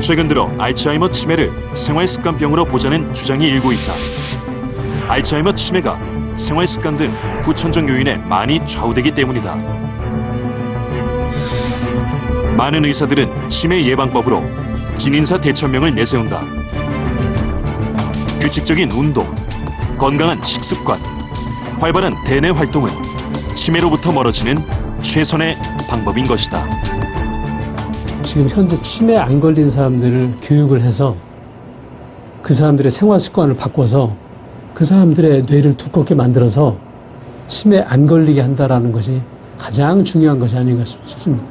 최근 들어 알츠하이머 치매를 생활습관병으로 보자는 주장이 일고 있다. 알츠하이머 치매가 생활습관 등 후천적 요인에 많이 좌우되기 때문이다. 많은 의사들은 치매 예방법으로 진인사 대천명을 내세운다. 규칙적인 운동, 건강한 식습관, 활발한 대뇌 활동은 치매로부터 멀어지는 최선의 방법인 것이다. 지금 현재 치매 안 걸린 사람들을 교육을 해서 그 사람들의 생활 습관을 바꿔서 그 사람들의 뇌를 두껍게 만들어서 치매 안 걸리게 한다라는 것이 가장 중요한 것이 아닌가 싶습니다.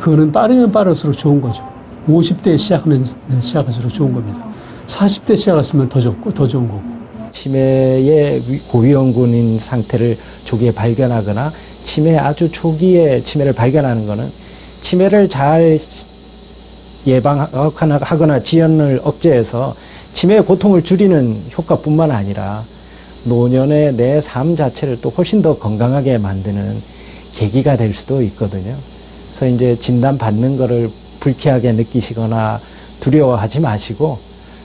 그거는 빠르면 빠를수록 좋은 거죠. 50대에 시작하면 시작할수록 좋은 겁니다. 40대 시작했으면 더 좋고 더 좋은 거고. 치매의 위- 고위험군인 상태를 조기에 발견하거나 치매 아주 초기에 치매를 발견하는 것은 치매를 잘 예방하거나 지연을 억제해서 치매의 고통을 줄이는 효과뿐만 아니라 노년의 내 삶 자체를 또 훨씬 더 건강하게 만드는 계기가 될 수도 있거든요. 그래서 이제 진단 받는 거를 불쾌하게 느끼시거나 두려워하지 마시고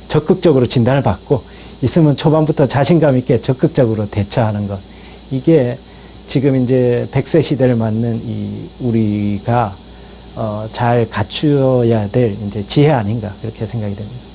적극적으로 진단을 받고 있으면 초반부터 자신감 있게 적극적으로 대처하는 것. 이게 지금 이제 100세 시대를 맞는 이 우리가 어, 잘 갖추어야 될 이제 지혜 아닌가 그렇게 생각이 됩니다.